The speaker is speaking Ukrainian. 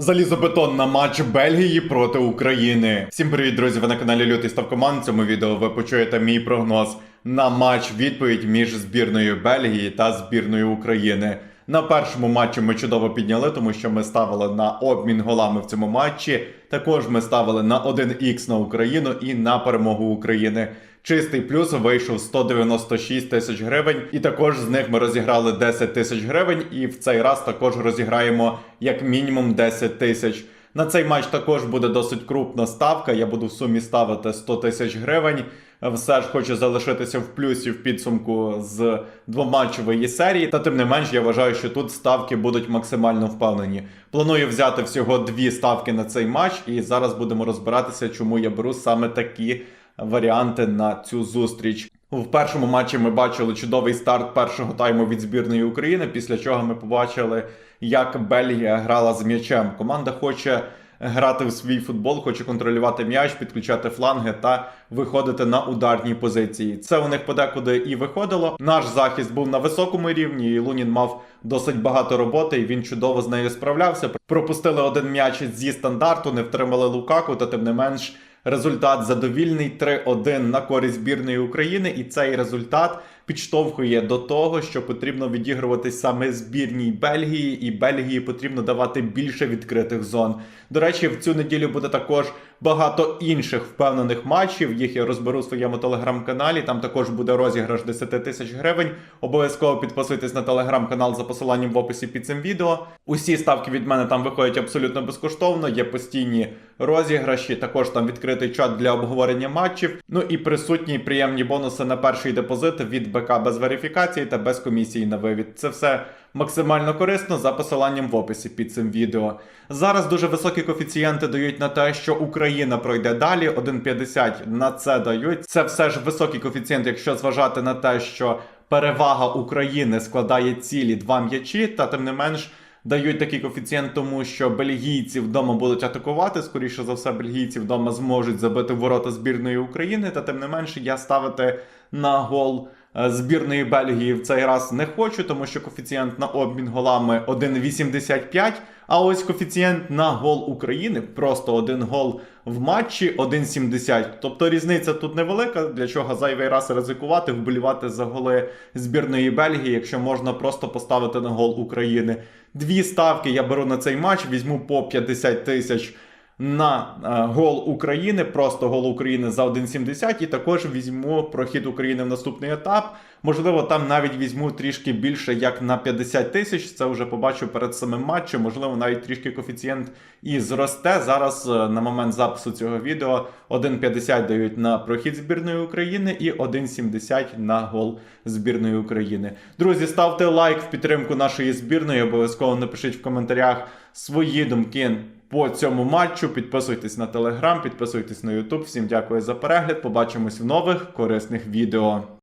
Залізобетонна матч Бельгії проти України. Всім привіт, друзі! Ви на каналі Лютий Став Команд. В цьому відео ви почуєте мій прогноз на матч відповідь між збірною Бельгії та збірною України. На першому матчі ми чудово підняли, тому що ми ставили на обмін голами в цьому матчі. Також ми ставили на 1х на Україну і на перемогу України. Чистий плюс вийшов 196 тисяч гривень, і також з них ми розіграли 10 тисяч гривень. І в цей раз також розіграємо як мінімум 10 тисяч. На цей матч також буде досить крупна ставка. Я буду в сумі ставити 100 тисяч гривень. Все ж хочу залишитися в плюсі в підсумку з двоматчевої серії. Та тим не менш, я вважаю, що тут ставки будуть максимально впевнені. Планую взяти всього дві ставки на цей матч, і зараз будемо розбиратися, чому я беру саме такі варіанти на цю зустріч. В першому матчі ми бачили чудовий старт першого тайму від збірної України, після чого ми побачили, як Бельгія грала з м'ячем. Команда хоче грати в свій футбол, хоче контролювати м'яч, підключати фланги та виходити на ударні позиції. Це у них подекуди і виходило. Наш захист був на високому рівні, і Лунін мав досить багато роботи, і він чудово з нею справлявся. Пропустили один м'яч зі стандарту, не втримали Лукаку, та тим не менш. Результат задовільний 3-1 на користь збірної України, і цей результат підштовхує до того, що потрібно відігруватись саме збірній Бельгії, і Бельгії потрібно давати більше відкритих зон. До речі, в цю неділю буде також багато інших впевнених матчів. Їх я розберу в своєму телеграм-каналі. Там також буде розіграш 10 тисяч гривень. Обов'язково підписуйтесь на телеграм-канал за посиланням в описі під цим відео. Усі ставки від мене там виходять абсолютно безкоштовно. Є постійні розіграші. Також там відкритий чат для обговорення матчів. Ну і присутні приємні бонуси на перший депозит від БК без верифікації та без комісії на вивід. Це все максимально корисно за посиланням в описі під цим відео. Зараз дуже високі коефіцієнти дають на те, що Україна пройде далі. 1,50 на це дають. Це все ж високий коефіцієнт, якщо зважати на те, що перевага України складає цілі два м'ячі, та тим не менш. Дають такий коефіцієнт, тому що бельгійці вдома будуть атакувати. Скоріше за все, бельгійці вдома зможуть забити ворота збірної України. Та тим не менше, я ставити на гол збірної Бельгії в цей раз не хочу, тому що коефіцієнт на обмін голами 1,85. А ось коефіцієнт на гол України просто один гол в матчі 1,70. Тобто різниця тут невелика. Для чого зайвий раз ризикувати, вболівати за голи збірної Бельгії, якщо можна просто поставити на гол України. Дві ставки я беру на цей матч, візьму по 50 тисяч на е, гол України, просто гол України за 1,70 і також візьму прохід України в наступний етап. Можливо, там навіть візьму трішки більше, як на 50 тисяч. Це вже побачу перед самим матчем. Можливо, навіть трішки коефіцієнт і зросте. Зараз е, на момент запису цього відео 1,50 дають на прохід збірної України і 1,70 на гол збірної України. Друзі, ставте лайк в підтримку нашої збірної. Обов'язково напишіть в коментарях свої думки по цьому матчу. Підписуйтесь на телеграм, підписуйтесь на Ютуб. Всім дякую за перегляд. Побачимось в нових корисних відео.